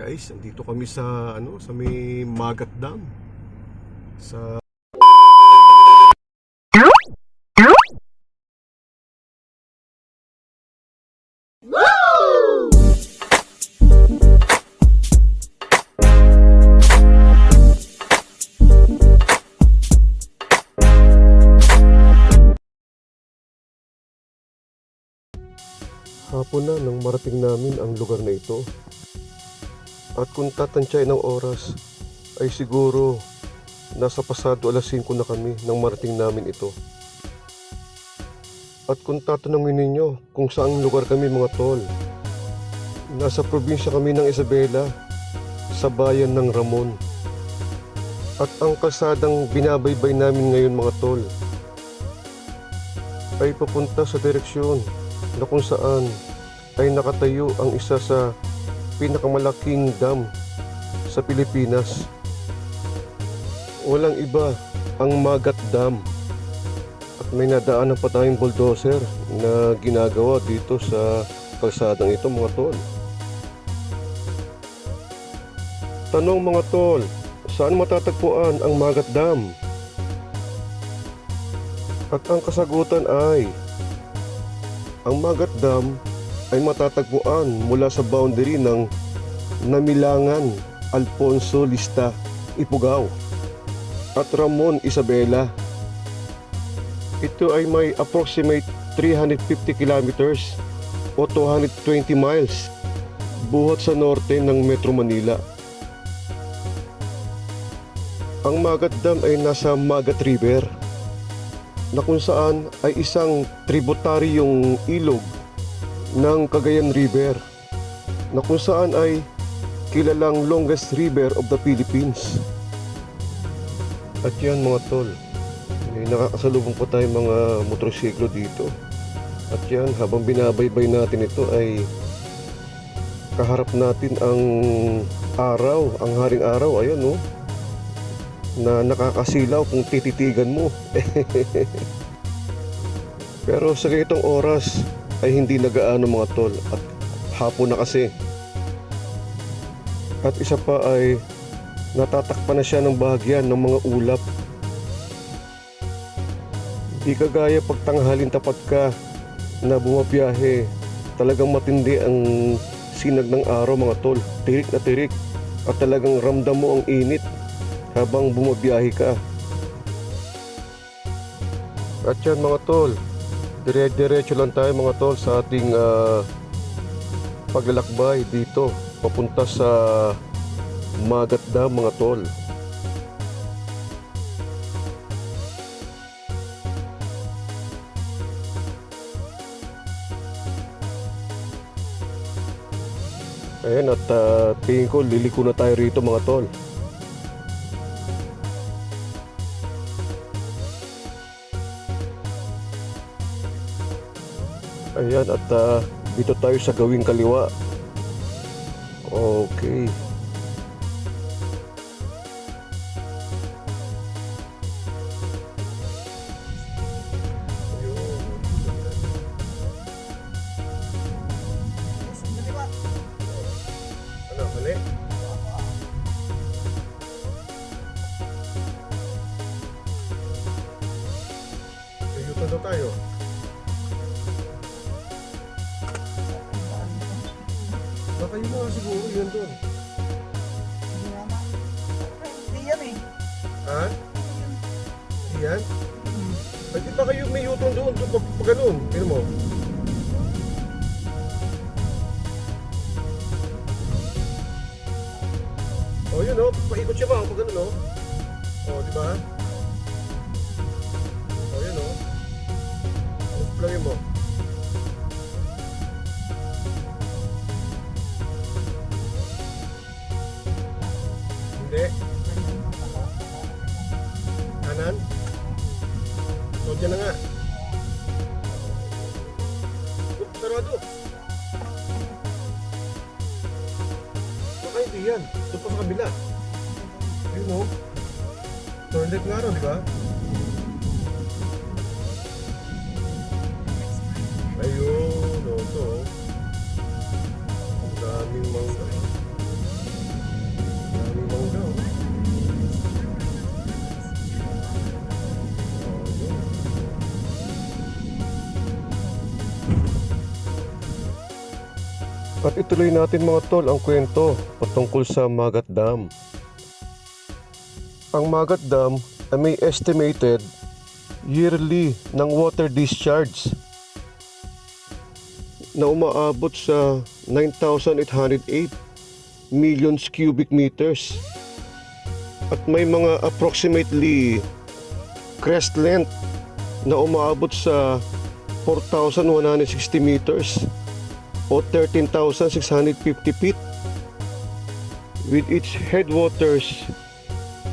Guys, andito kami sa ano, sa may Magat Dam. Sa Hapon na nang marating namin ang lugar na ito. At kung tatansyain ng oras, ay siguro nasa pasado alas 5 na kami nang marating namin ito. At kung tatanungin ninyo kung saang lugar kami mga tol, nasa probinsya kami ng Isabela, sa bayan ng Ramon. At ang kalsadang binabaybay namin ngayon mga tol, ay papunta sa direksyon na kung saan ay nakatayo ang isa sa pinakamalaking dam sa Pilipinas. Walang iba ang Magat Dam. At may nadaanan pa tayong bulldozer na ginagawa dito sa kalsadang ito mga tol. Tanong mga tol, saan matatagpuan ang Magat Dam? At ang kasagutan ay ang Magat Dam ay matatagpuan mula sa boundary ng Namilangan, Alfonso Lista, Ifugao at Ramon Isabela. Ito ay may approximate 350 kilometers o 220 miles buhat sa norte ng Metro Manila. Ang Magat Dam ay nasa Magat River na kung saan ay isang tributaryong ilog ng Cagayan River na kung saan ay kilalang longest river of the Philippines. At yan mga tol, nakakasalubong po tayo mga motorsiklo dito. At yan, habang binabaybay natin ito ay kaharap natin ang araw, ang haring araw, ayan no, na nakakasilaw kung tititigan mo. Pero sa ganitong oras ay hindi nagaano mga tol at hapon na kasi. At isa pa ay natatakpan na siya ng bahagyan ng mga ulap. Di kagaya pagtanghalin tapat ka na bumabiyahe. Talagang matindi ang sinag ng araw mga tol. Tirik na tirik at talagang ramdam mo ang init habang bumabiyahe ka. At yan mga tol, dire-diretso lang tayo mga tol sa ating ah, paglalakbay dito papunta sa Magat Dam mga tol. Ayan at ah, tingin ko liliko na tayo rito mga tol. Ayan at ah, dito tayo sa gawing kaliwa. Okay. Iyan? Ay, di ba kayo may yuton doon? Doon pag, pag ganun. Tignan mo. Oh, yun oh. Paikot siya ba? Pag ganun oh. Oh, di ba? Oh, yun oh. Oh, plugin mo. At ituloy natin mga tol ang kwento patungkol sa Magat Dam. Ang Magat Dam ay may estimated yearly ng water discharge na umaabot sa 9,808 millions cubic meters. At may mga approximately crest length na umaabot sa 4,160 meters o 13,650 feet with its headwaters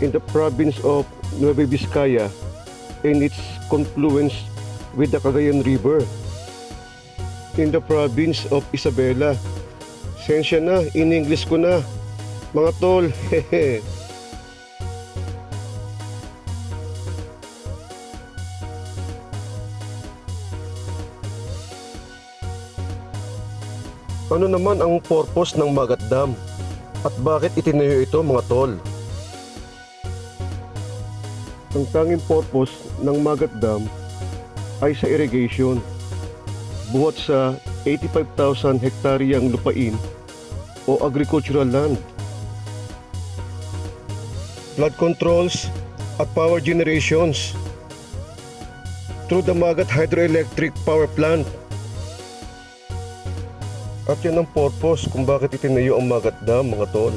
in the province of Nueva Vizcaya and its confluence with the Cagayan River in the province of Isabela. Sensya na, in English ko na. Mga tol, hehe. Ano naman ang purpose ng Magat Dam? At bakit itinayo ito mga tol? Ang tanging purpose ng Magat Dam ay sa irrigation. Buhat sa 85,000 hektaryang lupain o agricultural land. Flood controls at power generations through the Magat Hydroelectric Power Plant at yan ang purpose kung bakit itinayo ang Magat Dam, mga tol.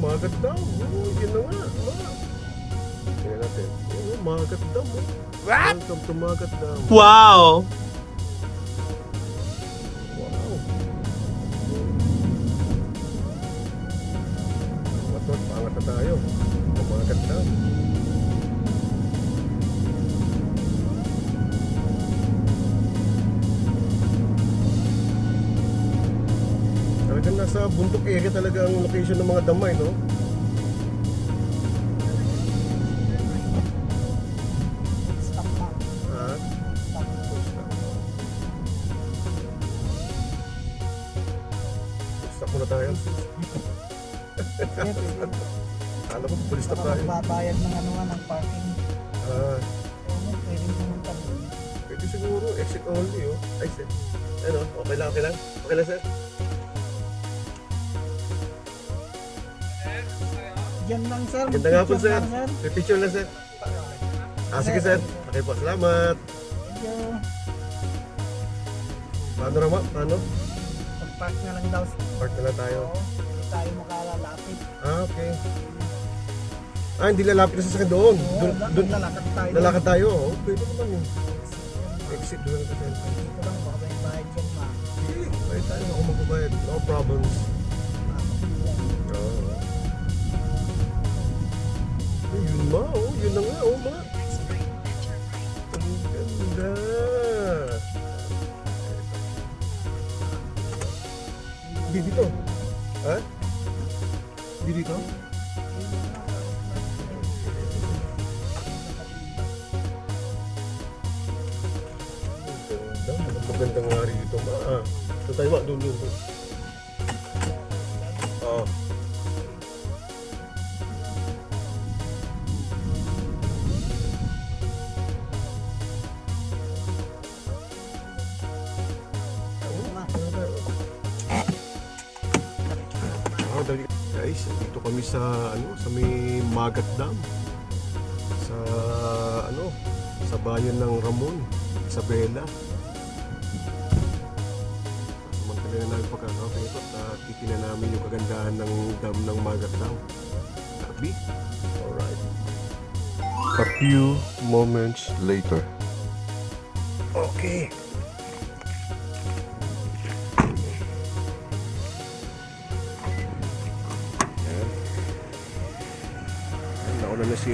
Magat Dam. Oh, yun na nga. Ma. Tingnan natin. Oh, Magat Dam. Oh. What? Welcome to Magat Dam. Wow! Wow. Nasa bundok area talaga ang location ng mga damay, no? Muna tayo. Alam ko, pulis na tayo. magbabayad ng ano ng parking. Ah, Ano, pwedeng pumunta doon. pwede siguro, exit only, oh. Ay, sir. Ano, okay lang, okay lang? Okay lang, sir? Sir. Ganda nga po, sir. lang. May picture lang, sir. Ah, sige, sir. Okay po, salamat. Thank you. Paano naman? Paano? Pag-park na lang daw. Park na lang tayo. Oo, hindi tayo makalalapit. Ah, okay. Ah, hindi lalapit na sa sakit doon. Oo, Doon, doon, lalakad tayo. lalakad tayo. Oh, pwede naman yun. Exit doon na tayo. Dito lang, baka may bayad dyan ma. Sige, bayad tayo. Ako magbabayad. No problems. Makakulang. Oo. Yun ma, oh. Yun na nga, oh, ma. Ang ganda. Di dito. Ha? Di dito? Ang ganda. Ang maganda nga rito, ma. Ah. Tayo, ma. Doon, doon, doon. Guys, dito kami sa ano, sa may Magat Dam. Sa ano, sa bayan ng Ramon, Isabela. Samantala na namin pagkakapin ito at titignan namin yung kagandahan ng dam ng Magat Dam. Sabi? Alright. A few moments later. Okay.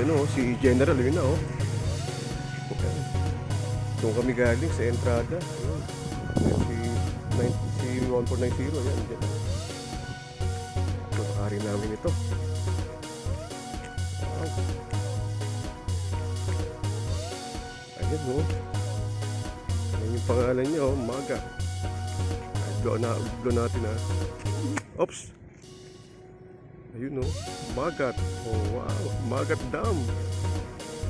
Ano, si General, yun na oh. Yan. Doon kami galing sa entrada. Ayun. Yan, si, 9, si 1490, yan. Dyan. Ito, nakari namin ito. Wow. Ayun oh. Yan yung pangalan niya oh, Maga. Blow na, blow natin ah. Oops. Ayun oh, Magat. Oh wow, Magat Dam.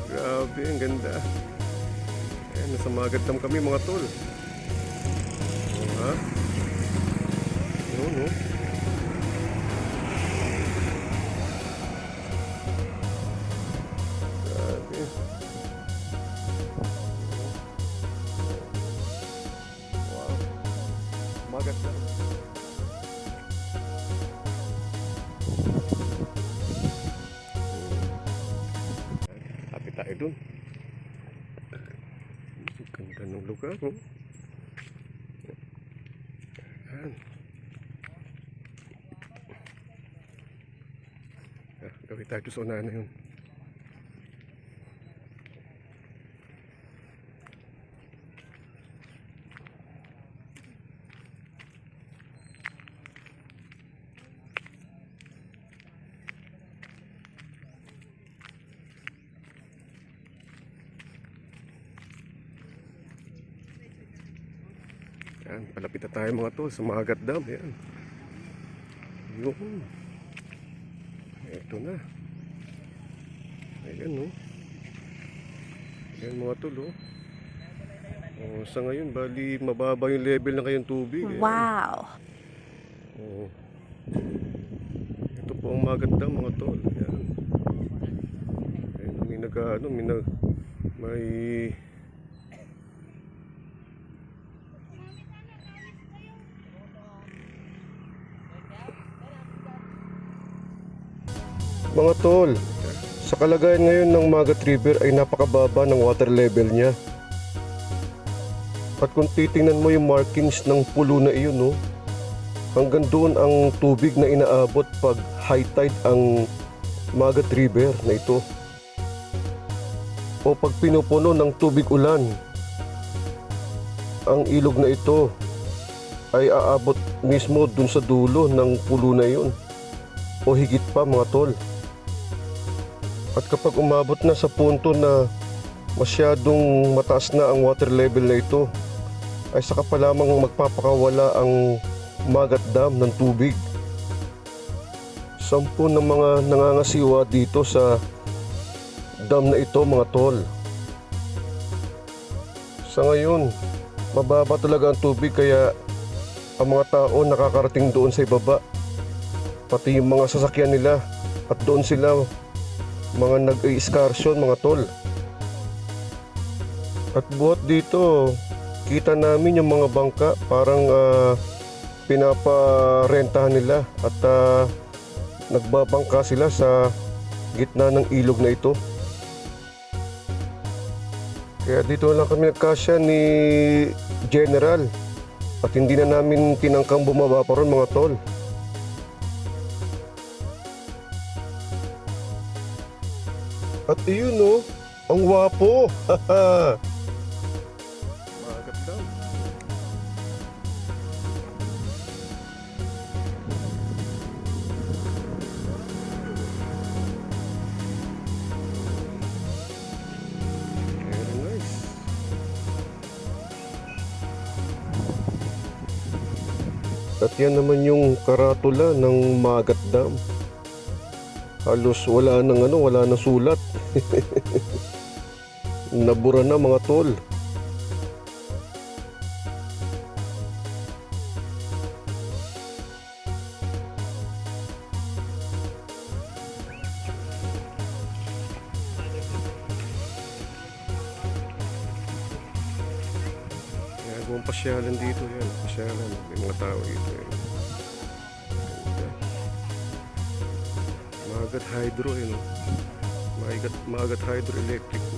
Grabe, ang ganda. Ayan, nasa Magat Dam kami mga tol. Oh, ha? Yun, no? Grabe. Dun. Ang Ganda ng lugar, oh. Ayan. Ah, gawin tayo doon sa unahan na yun. Yan, palapit na tayo mga tol sa Magat Dam. Yan. Yun. Ito na. Ayan, no. Ayan mga tol, oh. Oh, sa ngayon, bali, mababa yung level ng kayong tubig. Ayan. Wow. Oo. Ito po ang Magat Dam, mga tol. Ayan. Ayan, may nag, ano, may nag, may Mga tol, sa kalagayan ngayon ng Magat River ay napakababa ng water level niya. At kung titingnan mo yung markings ng pulo na iyon, no, hanggang doon ang tubig na inaabot pag high tide ang Magat River na ito. O pag pinupuno ng tubig ulan, ang ilog na ito ay aabot mismo dun sa dulo ng pulo na iyon. O higit pa mga tol. At kapag umabot na sa punto na masyadong mataas na ang water level na ito, ay saka pa lamang magpapakawala ang Magat Dam ng tubig. Sampu ng mga nangangasiwa dito sa dam na ito mga tol. Sa ngayon, mababa talaga ang tubig kaya ang mga tao nakakarating doon sa ibaba. Pati yung mga sasakyan nila at doon sila mga nag-excursion mga tol. At buhat dito, kita namin yung mga bangka parang ah, pinaparentahan nila at ah, nagbabangka sila sa gitna ng ilog na ito. Kaya dito lang kami nagkasya ni General at hindi na namin tinangkang bumaba pa ron mga tol. At iyon no, ang wapo. Magat daw. Very. At yan naman yung karatula ng Magat Dam. Halos wala nang ano, wala nang sulat. Nabura na mga tol. Ginagawang pasyalan dito yan. Pasyalan. May mga tao dito yan. Hydro yun. Magat, magat hydroelectric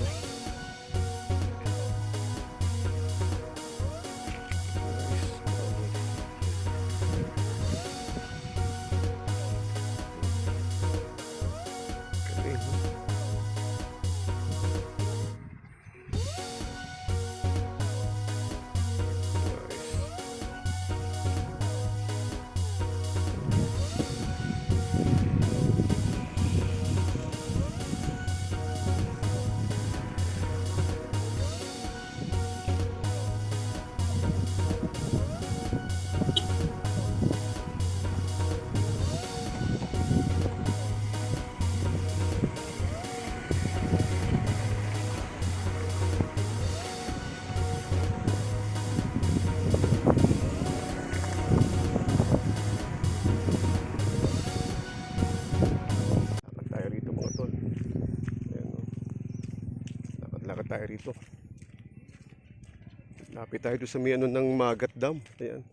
rito. Lapit tayo sa may ano ng Magat Dam. Ayan.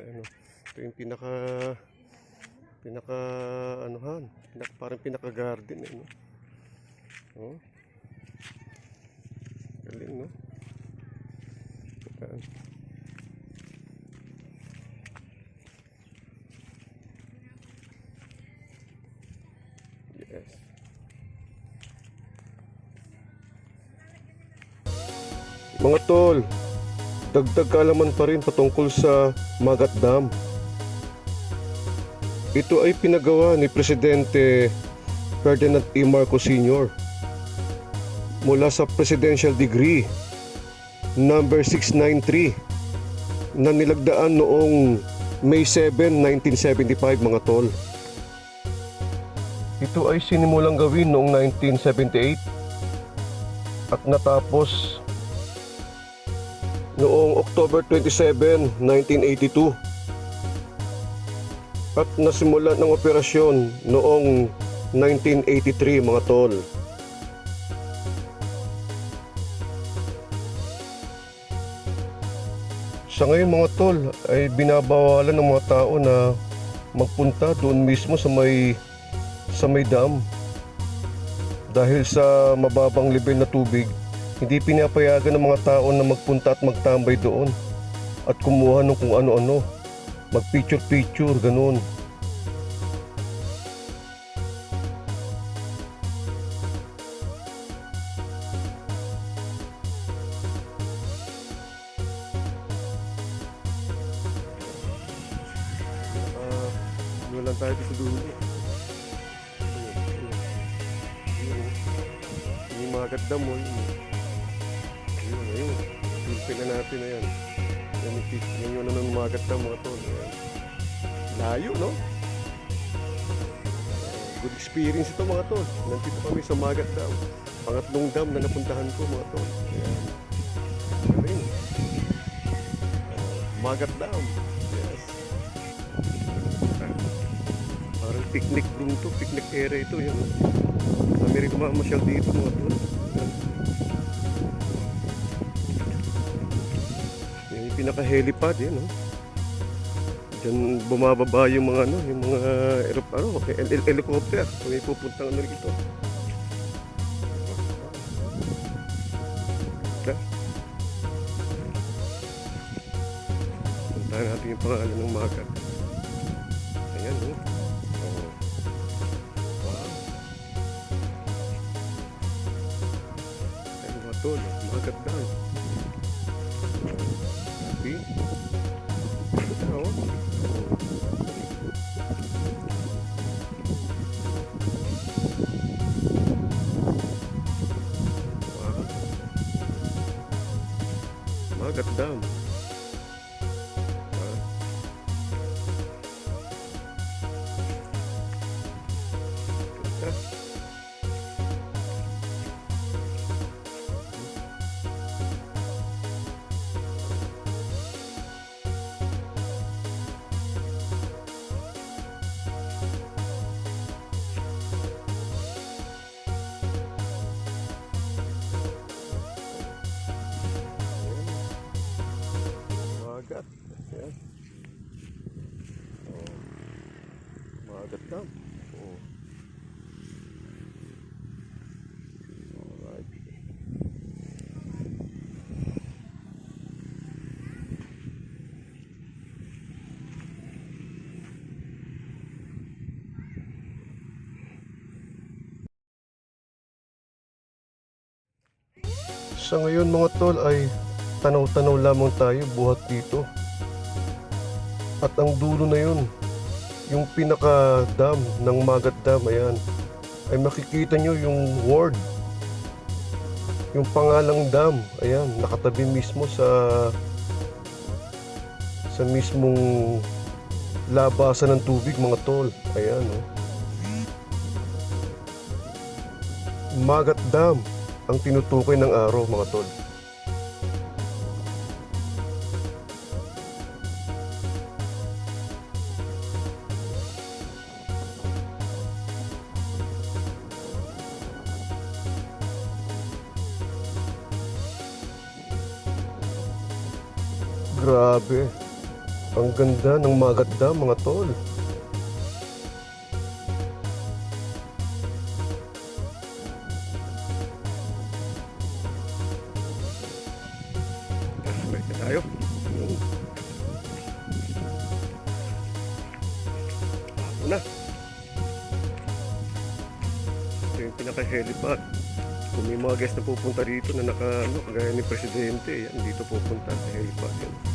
Ayan o. Ito yung pinaka pinaka anuhan, pinaka, parang pinaka garden eh, no? Oh. Galing, no? Ayan. Mga tol, dagdag kaalaman pa rin patungkol sa Magat Dam. Ito ay pinagawa ni Presidente Ferdinand E. Marcos Sr. mula sa Presidential Degree number 693 na nilagdaan noong May 7, 1975 mga tol. Ito ay sinimulang gawin noong 1978 at natapos noong October 27, 1982 at nasimula ng operasyon noong 1983 mga tol. Sa ngayon mga tol ay binabawalan ng mga tao na magpunta doon mismo sa may sa may dam. Dahil sa mababang level na tubig, hindi pinapayagan ng mga tao na magpunta at magtambay doon at kumuha ng kung ano-ano. Mag-picture-picture, ganun. Ah, uh, lang tayo sa dulo. Ayun, ayun. Ayun, Yung mga ganda mo, yun. Na natin na yan. Yan yung pis- yan yung ano ng mga ganda mga tol. Ayan. Layo, no? Good experience ito mga tol. Nandito kami sa Magat Dam. Pangatlong dam na napuntahan ko mga tol. Ayan. Galing. Magat Dam. Yes. Parang picnic room to, picnic area ito. Yan. Kami rin kumamasyal dito mga tol. Pinaka-helipad yan, no? Diyan bumababa yung mga ano, yung mga aeroplano, hel- hel- helicopter. Kung may pupuntang ano dito. Ganda. Puntahan natin yung pangalan ng magat. Magat Sa ngayon mga tol ay tanaw-tanaw lamang tayo buhat dito. At ang dulo na yun, yung pinaka-dam ng Magat Dam, ayan, ay makikita nyo yung word. Yung pangalang dam, ayan, nakatabi mismo sa sa mismong labasan ng tubig mga tol. Ayan, oh. Magat Dam ang tinutukoy ng araw, mga tol. Grabe. Ang ganda ng magat mga tol. Na pupunta dito na naka, ano, kagaya ni Presidente, yan, dito pupunta sa helipad yan.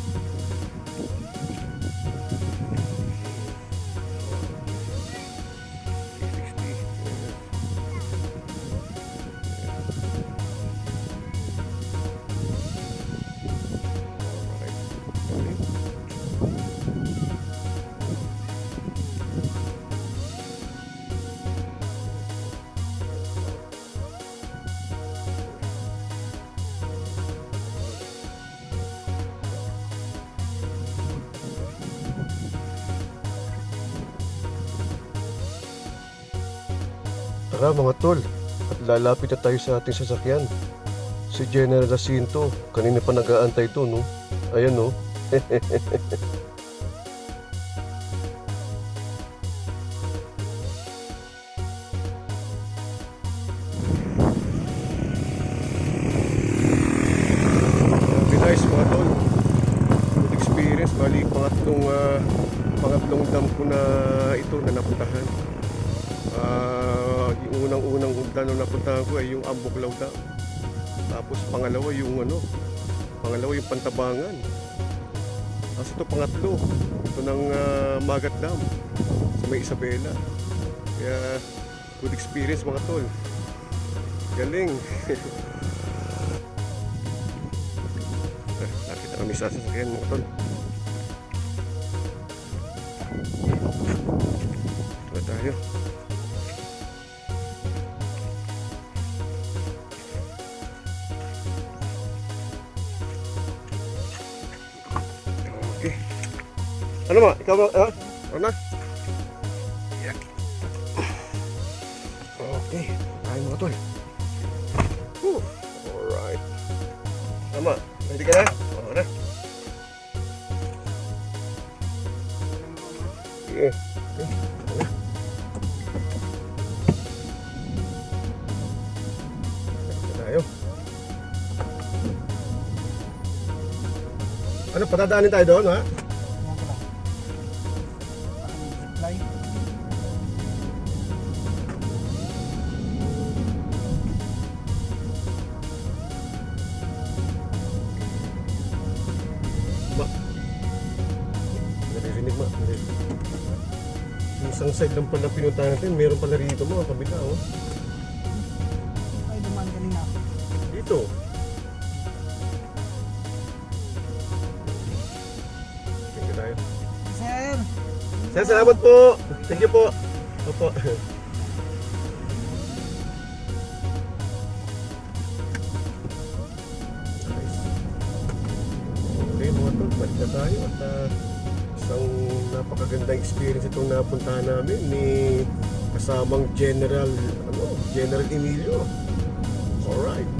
Tara mga tol, at lalapit na tayo sa ating sasakyan. Si General Jacinto, kanina pa nag-aantay to, no? Ayan, no? Guys, mga tol. Good experience. Bali, pangatlong, ah, pangatlong dam ko na ito na napuntahan. Ah, yung unang-unang dam na napuntahan ko ay yung Ambuklaw Dam. Tapos pangalawa yung ano, pangalawa yung Pantabangan. Tapos ito pangatlo, ito ng ah, Magat Dam sa may Isabela. Kaya good experience mga tol. Galing. Ah, Nakita kami sa sasakyan mga tol. Wala tayo. Ano ma? Ikaw ba? Ah? Ano na? Yeah. Okay. Tayo mga tol. Whew. Alright. Tama. Ready ka na? Oo na. Sige. Okay. Na tayo. Ano, patadaanin tayo doon, ha? Pala pinunta natin, meron pala rito mga kabila, oh. Ay, dumaan kanina. Dito. Thank you tayo. Sir! Sir, salamat po. Thank you po. Opo. napakagandang experience itong napuntahan namin ni kasamang General ano, General Emilio. Alright.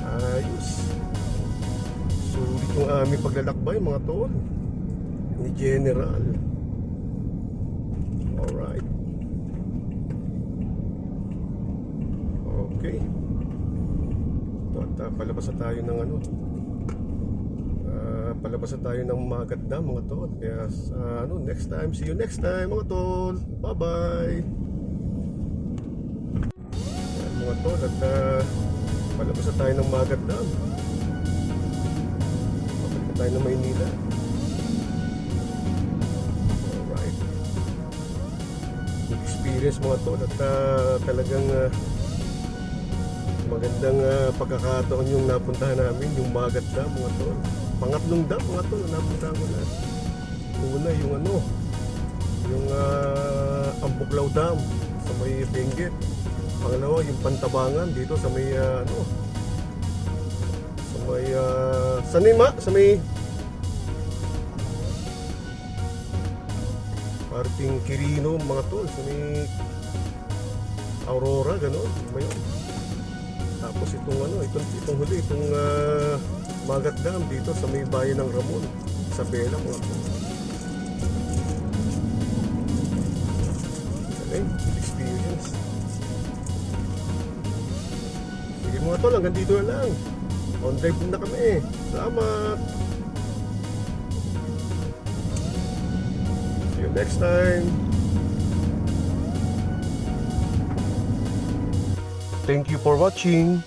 Ayos. Sulit yung aming paglalakbay mga tol ni General. Alright. Okay. Ito, at ah, palabas na tayo ng ano. Ah, palabas na tayo ng Magat Dam mga tol. Kaya sa ano, next time. See you next time mga tol. Bye-bye. Yan, mga tol. At ah, palabas na tayo ng Magat Dam. Pabalik na tayo ng Maynila. Alright. Good experience mga tol at ah, talagang ah, magandang ah, pagkakataon yung napuntahan namin, yung Magat Dam mga tol. Pangatlong dam mga tol na napuntahan ko na. Una yung ano, yung uh, Ambuklaw Dam sa may Benguet. Pangalawa yung Pantabangan dito sa may ah, ano, sa may uh, sa may ma, sa may parting Quirino mga tol sa may Aurora gano'n yun tapos itong ano itong itong huli itong ah, Magat Dam dito sa may bayan ng Ramon. Sa Bela mga tol. Okay, experience. Sige mga tol, hanggang dito na lang. On drive na kami. Salamat! See you next time! Thank you for watching.